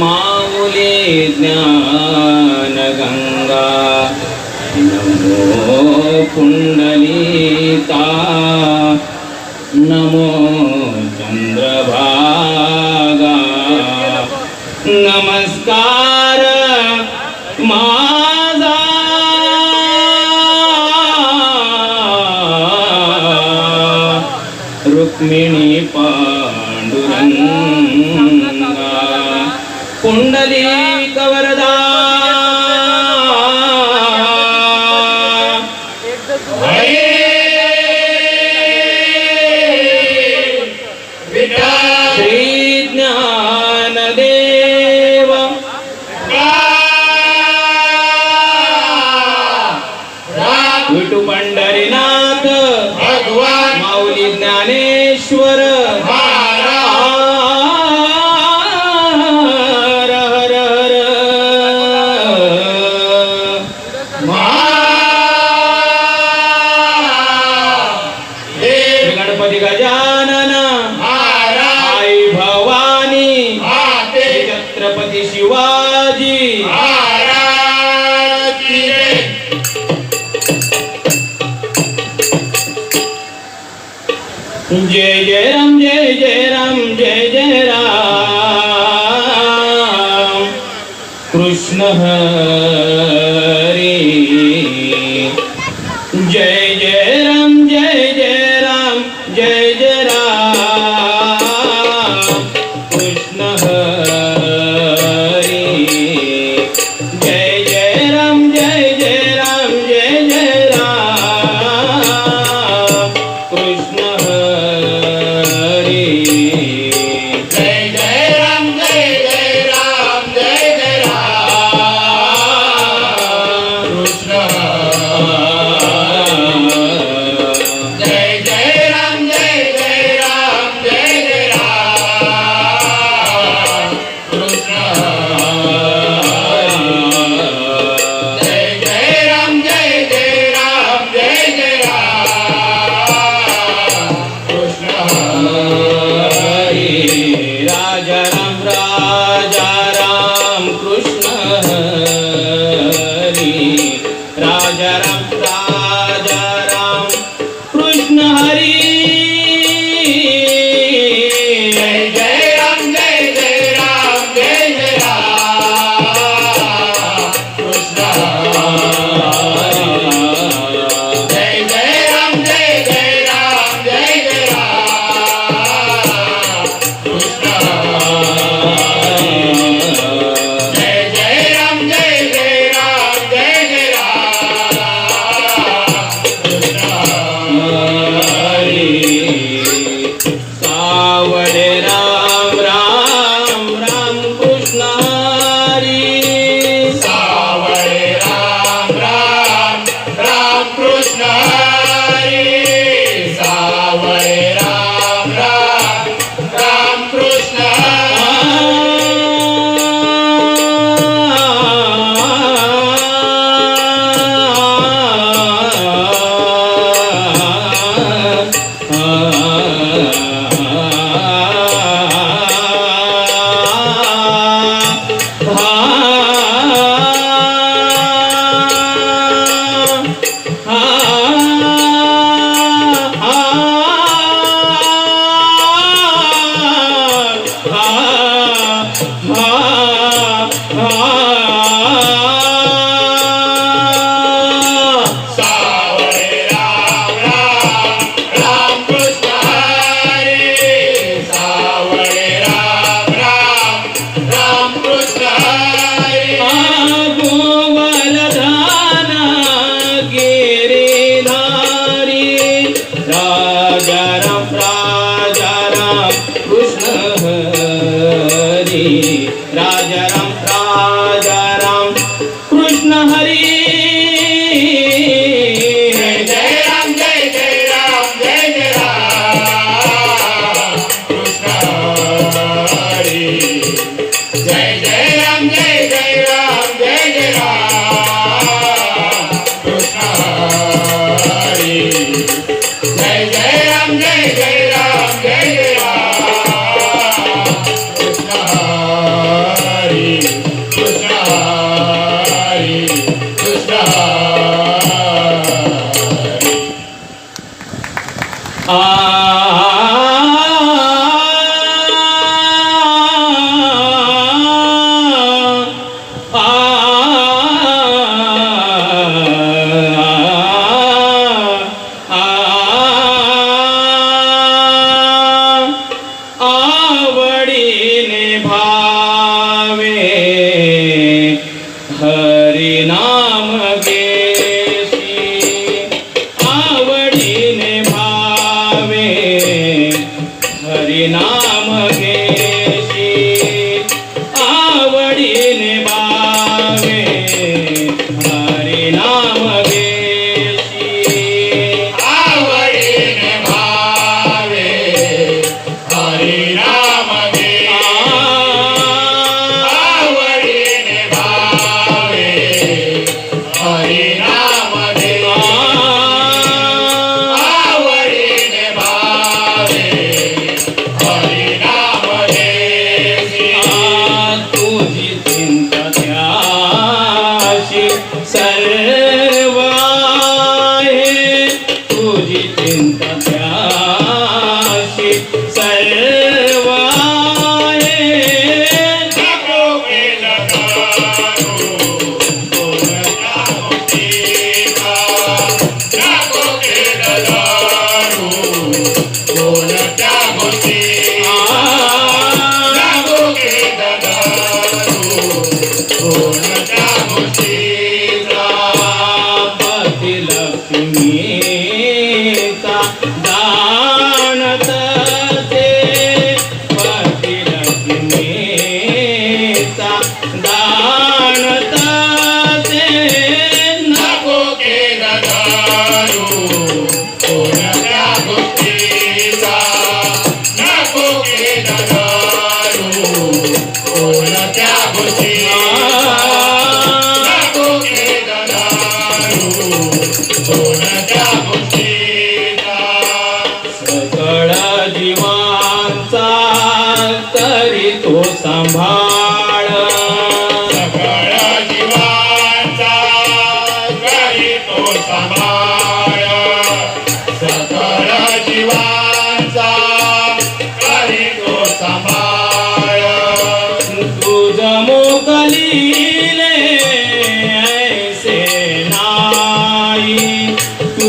माऊली ज्ञानगङ्गा नमो पुण्डलिका नमो चन्द्रभागा नमस्कार माझा। रुक्मिणी पाण्डुरङ्ग कुंडली कवरदा विठू पंढरीनाथ भगवान. माऊली ज्ञानेश्वर. जय जय राम जय जय राम जय जय राम। कृष्ण आवडीने भावे ह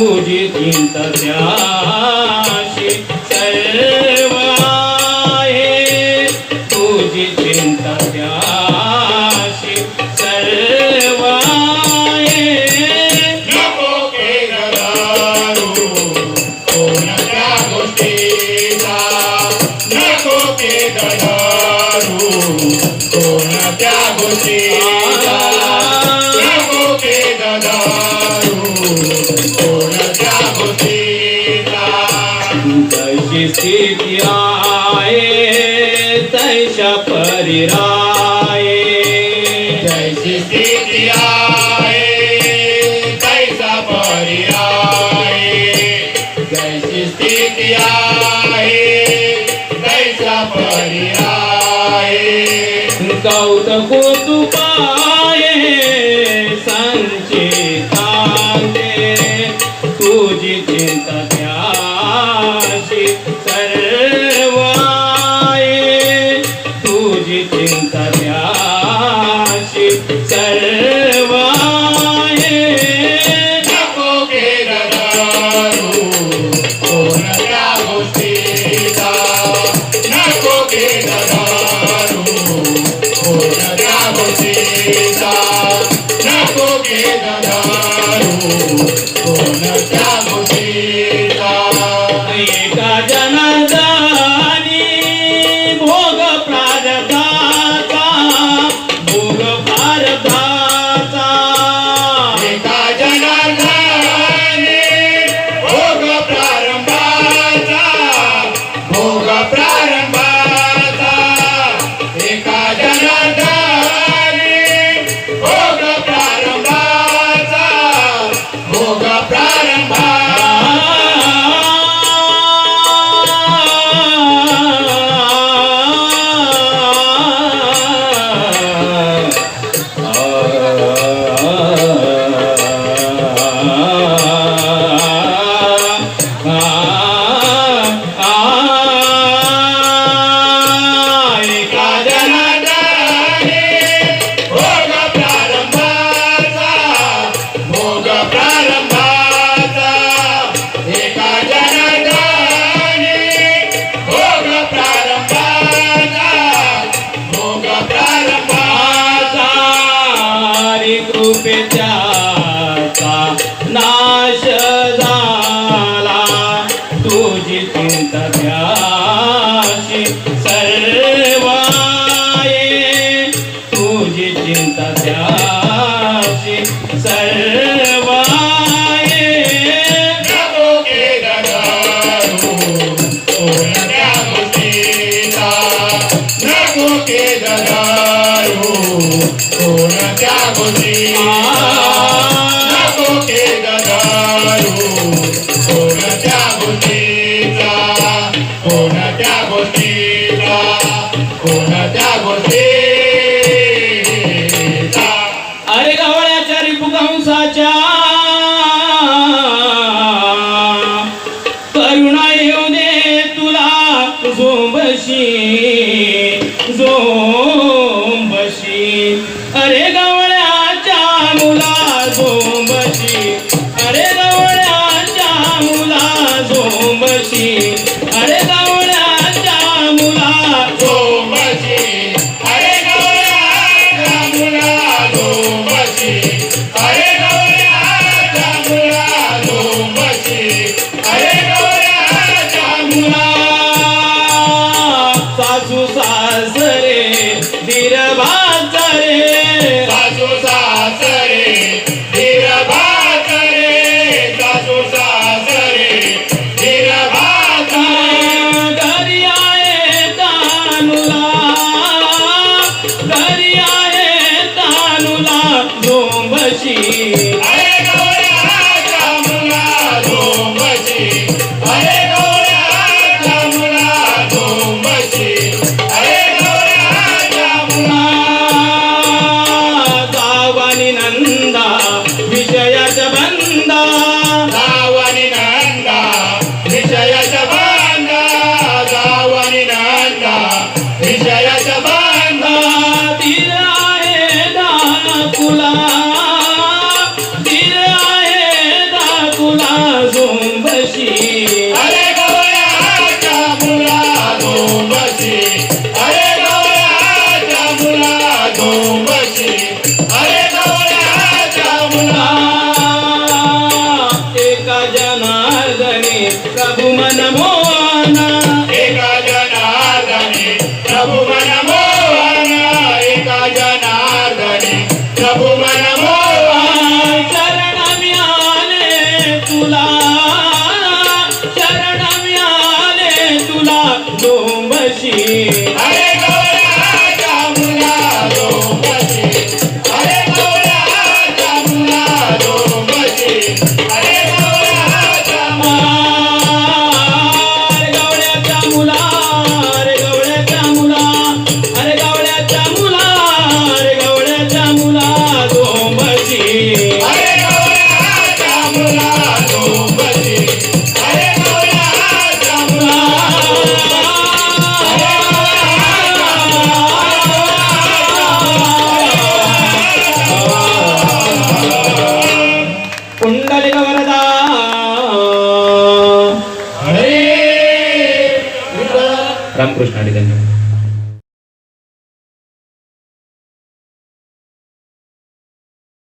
पूजितिं तस्या स्थिती आहे तैशा परिराय जैसी स्थिती आहे तैसा परिराय जैसी स्थिती आहे तैसा परिराय कौतको तुपाय संचित Aplausos. मुला झोंबशी अरे दवळ्याच्या मुला झोंबशी अरे दवळ्याच्या मुला झोंबशी अरे दवळ्याच्या मुला सासू सासरे दिरभाचा रे Bomba de